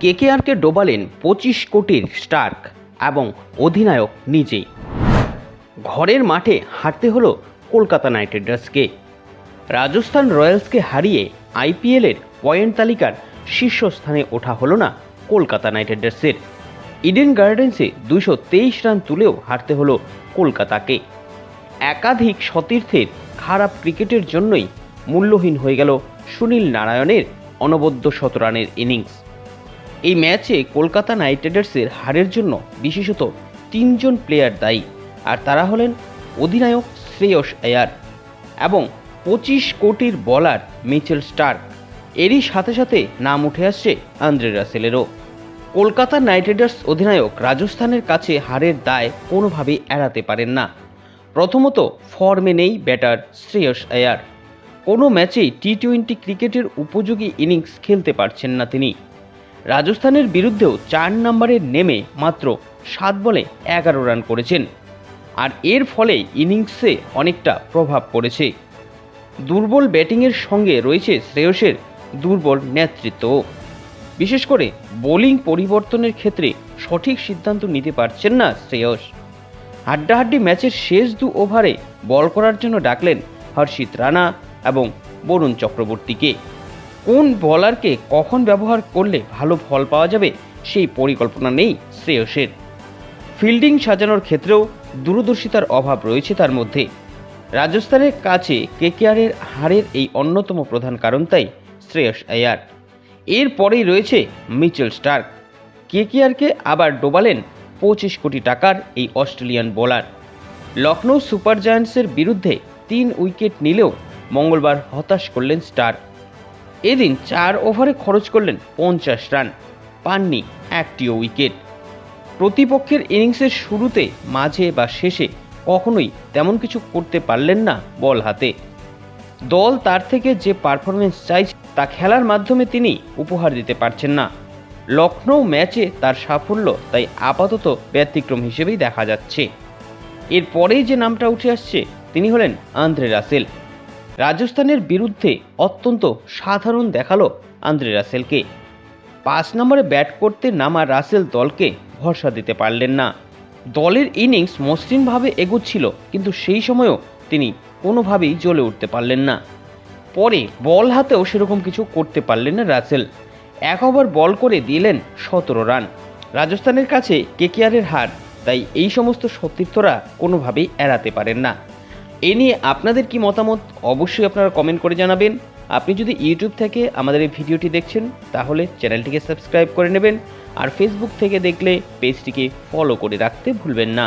কেকেআরকে ডোবালেন পঁচিশ কোটির স্টার্ক এবং অধিনায়ক নিজেই। ঘরের মাঠে হারতে হলো কলকাতা নাইট রাইডার্সকে রাজস্থান রয়্যালসকে হারিয়ে আইপিএলের পয়েন্ট তালিকার শীর্ষস্থানে ওঠা হলো না কলকাতা নাইট রাইডার্সের ইডেন গার্ডেন্সে দুশো তেইশ রান তুলেও হারতে হলো কলকাতাকে। একাধিক সতীর্থের খারাপ ক্রিকেটের জন্যই মূল্যহীন হয়ে গেল সুনীল নারায়ণের অনবদ্য শতরানের ইনিংস। এই ম্যাচে কলকাতা নাইট রাইডার্সের হারের জন্য বিশেষত তিনজন প্লেয়ার দায়ী, আর তারা হলেন অধিনায়ক শ্রেয়স আয়ার এবং পঁচিশ কোটির বলার মিচেল স্টার্ক। এরই সাথে সাথে নাম উঠে আসছে আন্দ্রে রাসেলেরও। কলকাতা নাইট রাইডার্স অধিনায়ক রাজস্থানের কাছে হারের দায় কোনোভাবেই এড়াতে পারেন না। প্রথমত ফর্মে নেই ব্যাটার শ্রেয়স আয়ার। কোনো ম্যাচেই টি টোয়েন্টি ক্রিকেটের উপযোগী ইনিংস খেলতে পারছেন না তিনি। রাজস্থানের বিরুদ্ধেও চার নম্বরে নেমে মাত্র সাত বলে এগারো রান করেছেন। আর এর ফলে ইনিংসে অনেকটা প্রভাব পড়েছে। দুর্বল ব্যাটিংয়ের সঙ্গে রয়েছে শ্রেয়সের দুর্বল নেতৃত্বও। বিশেষ করে বোলিং পরিবর্তনের ক্ষেত্রে সঠিক সিদ্ধান্ত নিতে পারছেন না শ্রেয়স। হাড্ডাহাড্ডি ম্যাচের শেষ দু ওভারে বল করার জন্য ডাকলেন হর্ষিত রানা এবং বরুণ চক্রবর্তীকে। কোন বলারকে কখন ব্যবহার করলে ভালো ফল পাওয়া যাবে সেই পরিকল্পনা নেই শ্রেয়সের। ফিল্ডিং সাজানোর ক্ষেত্রেও দূরদর্শিতার অভাব রয়েছে তার মধ্যে। রাজস্থানের কাছে কেকেআরের হারের এই অন্যতম প্রধান কারণ তাই শ্রেয়স আয়ার। এরপরেই রয়েছে মিচেল স্টার্ক। কেকেআরকে আবার ডোবালেন পঁচিশ কোটি টাকার এই অস্ট্রেলিয়ান বোলার। লখনৌ সুপার জায়ান্টসের বিরুদ্ধে তিন উইকেট নিলেও মঙ্গলবার হতাশ করলেন স্টার্ক। এদিন চার ওভারে খরচ করলেন পঞ্চাশ রান, পাননি একটিও উইকেট। প্রতিপক্ষের ইনিংসের শুরুতে, মাঝে বা শেষে কখনোই তেমন কিছু করতে পারলেন না বল হাতে। দল তার থেকে যে পারফরমেন্স চাইছে, তা খেলার মাধ্যমে তিনি উপহার দিতে পারছেন না। লখনৌ ম্যাচে তার সাফল্য তাই আপাতত ব্যতিক্রম হিসেবেই দেখা যাচ্ছে। এরপরেই যে নামটা উঠে আসছে, তিনি হলেন আন্দ্রে রাসেল। রাজস্থানের বিরুদ্ধে অত্যন্ত সাধারণ দেখাল আন্দ্রে রাসেলকে। পাঁচ নম্বরে ব্যাট করতে নামা রাসেল দলকে ভরসা দিতে পারলেন না। দলের ইনিংস মসৃণভাবে এগোচ্ছিল, কিন্তু সেই সময়ও তিনি কোনোভাবেই জ্বলে উঠতে পারলেন না। পরে বল হাতেও সেরকম কিছু করতে পারলেন না রাসেল। এক ওভার বল করে দিলেন সতেরো রান। রাজস্থানের কাছে কেকেআরের হার, তাই এই সমস্ত সতীর্থরা কোনোভাবেই এড়াতে পারেন না। এ নিয়ে আপনাদের কি মতামত অবশ্যই আপনারা কমেন্ট করে জানাবেন। আপনি যদি ইউটিউব থেকে আমাদের এই ভিডিওটি দেখছেন, তাহলে চ্যানেলটিকে সাবস্ক্রাইব করে নেবেন। আর ফেসবুক থেকে দেখলে পেজটিকে ফলো করে রাখতে ভুলবেন না।